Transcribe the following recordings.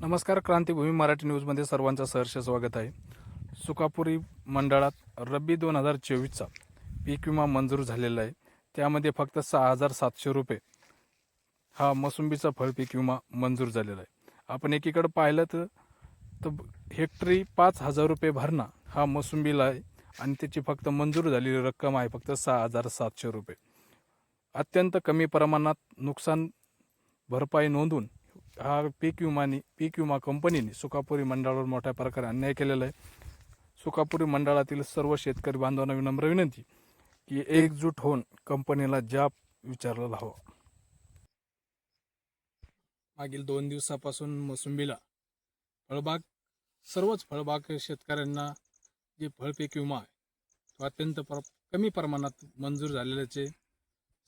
नमस्कार क्रांतीभूमी मराठी न्यूजमध्ये सर्वांचं सहर्ष स्वागत आहे. सुकापुरी मंडळात रब्बी दोन हजार चोवीसचा पीक विमा मंजूर झालेला आहे. त्यामध्ये फक्त सहा हजार सातशे रुपये हा मोसंबीचा फळ पीक विमा मंजूर झालेला आहे. आपण एकीकडं पाहिलं तर तर हेक्टरी पाच हजार रुपये भरणा हा मोसंबीला आहे आणि त्याची फक्त मंजूर झालेली रक्कम आहे फक्त सहा हजार सातशे रुपये. अत्यंत कमी प्रमाणात नुकसान भरपाई नोंदून हा पीक विमानी पीक विमा कंपनीने सुकापुरी मंडळावर मोठ्या प्रकारे अन्याय केलेला आहे. सुकापुरी मंडळातील सर्व शेतकरी बांधवांना विनम्र विनंती की एकजूट होऊन कंपनीला जाब विचारला हवा. मागील दोन दिवसापासून मोसंबीला फळबाग सर्वच फळबाग शेतकऱ्यांना जे फळपीक विमा आहे तो अत्यंत प्र कमी प्रमाणात मंजूर झालेल्याचे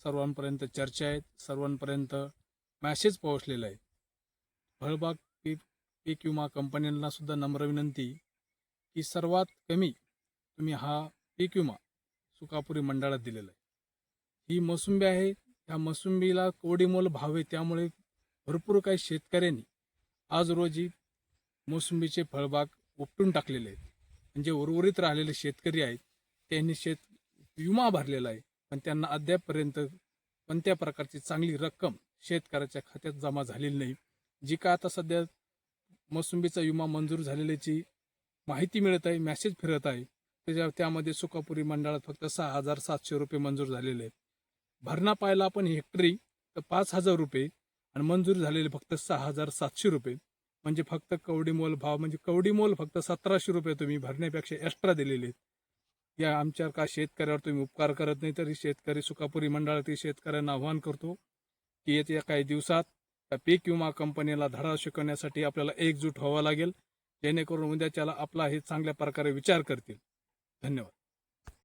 सर्वांपर्यंत चर्चा आहेत. सर्वांपर्यंत मॅसेज पोहोचलेला आहे. फळबाग पीक पीक विमा कंपन्यांना सुद्धा नम्र विनंती की सर्वात कमी तुम्ही हा पीक विमा सुकापुरी मंडळात दिलेला आहे. ही मोसंबी आहे ह्या मोसंबीला कोडीमोल भाव आहे त्यामुळे भरपूर काही शेतकऱ्यांनी आज रोजी मोसंबीचे फळबाग उपटून टाकलेले आहेत. म्हणजे उर्वरित राहिलेले शेतकरी आहेत त्यांनी शेत विमा भरलेला आहे पण त्यांना अद्यापपर्यंत कोणत्या प्रकारची चांगली रक्कम शेतकऱ्याच्या खात्यात जमा झालेली नाही. जी का आता सध्या मोसंबीचा विमा मंजूर झालेल्याची माहिती मिळत आहे मॅसेज फिरत आहे. त्याच्या त्यामध्ये सुकापुरी मंडळात फक्त सहा हजार सातशे रुपये मंजूर झालेले आहेत. भरणा पाहिला आपण हेक्टरी तर पाच हजार रुपये आणि मंजूर झालेले फक्त सहा हजार सातशे रुपये. म्हणजे फक्त कवडीमोल भाव म्हणजे कवडीमोल फक्त सतराशे रुपये तुम्ही भरण्यापेक्षा एक्स्ट्रा दिलेले आहेत. या आमच्या का शेतकऱ्यावर तुम्ही उपकार करत नाही तरी शेतकरी सुकापुरी मंडळातील शेतकऱ्यांना आव्हान करतो की येत्या काही दिवसात पीक विमा कंपनीला धडा शिकवण्यासाठी आपल्याला एकजूट व्हावं लागेल जेणेकरून उद्याच्याला आपला हे चांगल्या प्रकारे विचार करतील. धन्यवाद.